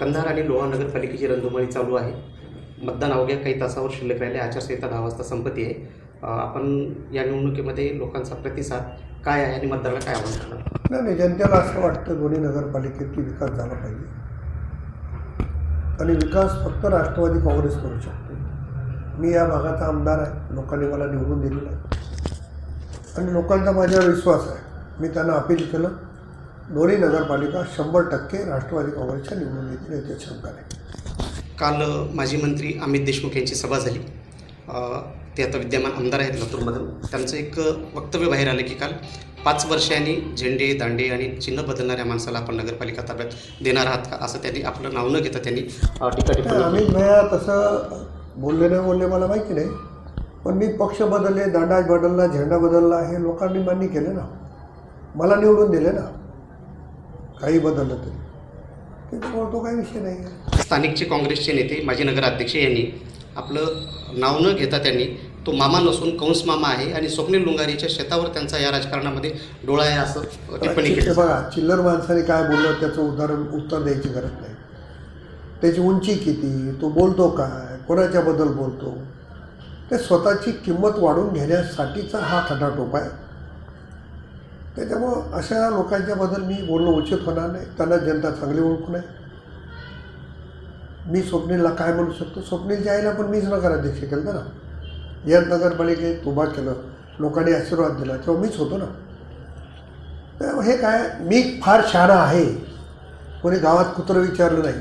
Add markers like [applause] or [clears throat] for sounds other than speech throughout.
कंधार आणि लोहा नगरपालिकेची रणधुमाळी चालू आहे. मतदान अवघ्या काही तासावर शिल्लक राहिले. आचारसंहिता दहा वाजता संपत्ती आहे. आपण या निवडणुकीमध्ये लोकांचा प्रतिसाद काय आहे आणि मतदाराला काय आव्हान करणार? नाही नाही जनतेला असं वाटतं दोन्ही नगरपालिकेत की विकास झाला पाहिजे. आणि विकास फक्त राष्ट्रवादी काँग्रेस करू शकते. मी या भागाचा आमदार आहे. लोकांनी मला निवडून दिलेला आहे. आणि लोकांचा माझ्यावर विश्वास आहे. मी त्यांना अपील केलं. दोन्ही नगरपालिका शंभर टक्के राष्ट्रवादी काँग्रेसच्या निवडून येतील याची शंका नाही काल माजी मंत्री अमित देशमुख यांची सभा झाली. ते आता विद्यमान आमदार आहेत लातूरमधून. त्यांचं एक वक्तव्य बाहेर आलं की काल पाच वर्षांनी झेंडे दांडे आणि चिन्ह बदलणाऱ्या माणसाला आपण नगरपालिका ताब्यात देणार आहात का? असं त्यांनी आपलं नाव न घेता त्यांनी टीका टिप्पणी अमित भैया तसं बोलले नाही बोलले मला माहिती नाही. पण मी पक्ष बदलले दांडा बदलला झेंडा बदलला हे लोकांनी मान्य केले ना. मला निवडून दिले ना. काही बदललं तरी. त्याच्यामुळे तो काही विषय नाही आहे. स्थानिकचे काँग्रेसचे नेते माजी नगराध्यक्ष यांनी आपलं नाव न घेता त्यांनी तो मामा नसून कंस मामा आहे आणि स्वप्नील लुंगारीच्या शेतावर त्यांचा या राजकारणामध्ये डोळा आहे असं टिप्पणी केली. बघा चिल्लर माणसाने काय बोललं त्याचं उदाहरण उत्तर द्यायची गरज नाही. त्याची उंची किती तो बोलतो काय कोणाच्याबद्दल बोलतो? ते स्वतःची किंमत वाढून घेण्यासाठीचा हा खटाटोप आहे. त्याच्यामुळं अशा लोकांच्याबद्दल मी बोलणं उचित होणार नाही. त्यांना जनता चांगली ओळखू नये. मी स्वप्नीलला काय म्हणू शकतो? स्वप्नीलच्या आईला पण मीच नगराध्यक्ष केलं ना. या नगरपालिकेत उभा केलं. लोकांनी आशीर्वाद दिला. तेव्हा मीच होतो ना. तर हे काय? मी फार शहाणा आहे. कोणी गावात कुत्रं विचारलं नाही.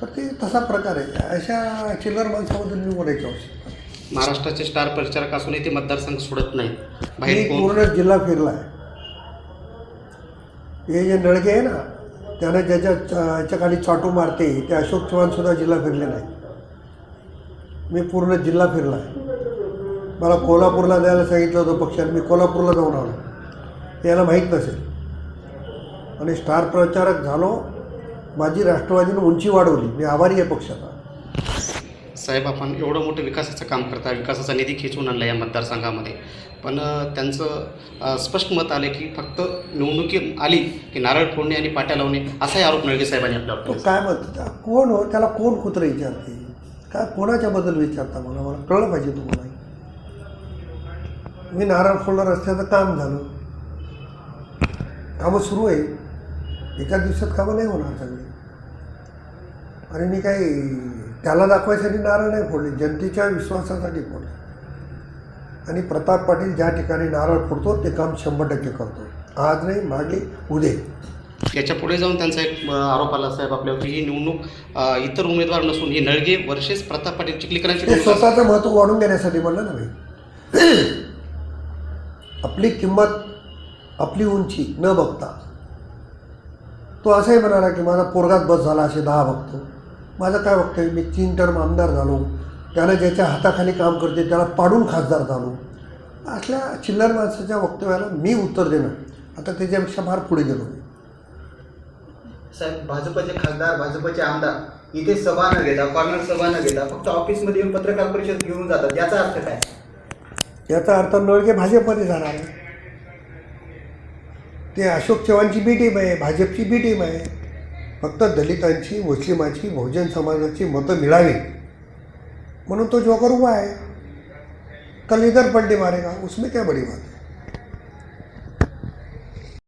तर ते तसा प्रकार आहे. अशा चिल्लर माणसाबद्दल मी बोलायची आवश्यकता महाराष्ट्राचे स्टार प्रचारक असूनही ते मतदारसंघ सोडत नाहीत. मी बाहेर कोण? पूर्ण जिल्हा फिरला आहे हे जे नळगे आहे ना त्यानं ज्याच्या याच्या खाली चाटू मारते ते अशोक चव्हाणसुद्धा जिल्हा फिरले नाही मी पूर्ण जिल्हा फिरला आहे मला कोल्हापूरला द्यायला सांगितलं होतं पक्षाने. मी कोल्हापूरला जाऊन आलो. याला माहीत नसेल. आणि स्टार प्रचारक झालो. माझी राष्ट्रवादीनं उंची वाढवली. मी आभारी आहे पक्षाचा. साहेब आपण एवढं मोठं विकासाचं काम करता विकासाचा निधी खेचून आणला या मतदारसंघामध्ये. पण त्यांचं स्पष्ट मत आलं की फक्त निवडणुकी आली की नारळ फोडणे आणि पाट्या लावणे असाही आरोप नळगे साहेबांनी आपल्यावर काय मत कोण हो? त्याला कोण कुत्रं विचारते? काय कोणाच्याबद्दल विचारता मला? मला कळलं पाहिजे तुम्हाला. मी नारळ फोडलं रस्त्याचं काम झालं. कामं सुरू आहे. एका दिवसात कामं नाही होणार सगळे. आणि मी काही त्याला दाखवायसाठी नारळ नाही फोडले जनतेच्या विश्वासासाठी फोडले. आणि प्रताप पाटील ज्या ठिकाणी नारळ फोडतो ते काम शंभर टक्के करतो. आज नाही मागे उद्या. याच्यापुढे जाऊन त्यांचा एक आरोप आला साहेब आपल्यावर की ही निवडणूक इतर उमेदवार नसून ही नळगे वर्षेच प्रताप पाटील चिखलीकरांची स्वतःचं महत्त्व वाढून घेण्यासाठी म्हणलं ना मी. [clears throat] आपली किंमत आपली उंची न बघता. तो असंही म्हणाला की माझा पोरगात बस झाला असे दहा बघतो. माझं काय बघतोय मी तीन टर्म आमदार झालो. त्यानं ज्याच्या हाताखाली काम करते त्याला पाडून खासदार झालो. असल्या चिल्लर माणसाच्या वक्तव्याला मी उत्तर देणं आता त्याच्यापेक्षा फार पुढे गेलो मी. साहेब भाजपचे खासदार भाजपचे आमदार इथे सभा न घेता कॉर्नर सभा न घेता फक्त ऑफिसमध्ये येऊन पत्रकार परिषद घेऊन जातात. याचा अर्थ काय? याचा अर्थ नळगे भाजपमध्ये जाणार. ते अशोक चव्हाणची बी टीम आहे भाजपची बी टीम आहे. फक्त दलितांची मुस्लिमाची बहुजन समाजाची मतं मिळावी. म्हणून तो जोकर उभा आहे. कल इधर पलटी मारेगा उसमें क्या बड़ी बात है?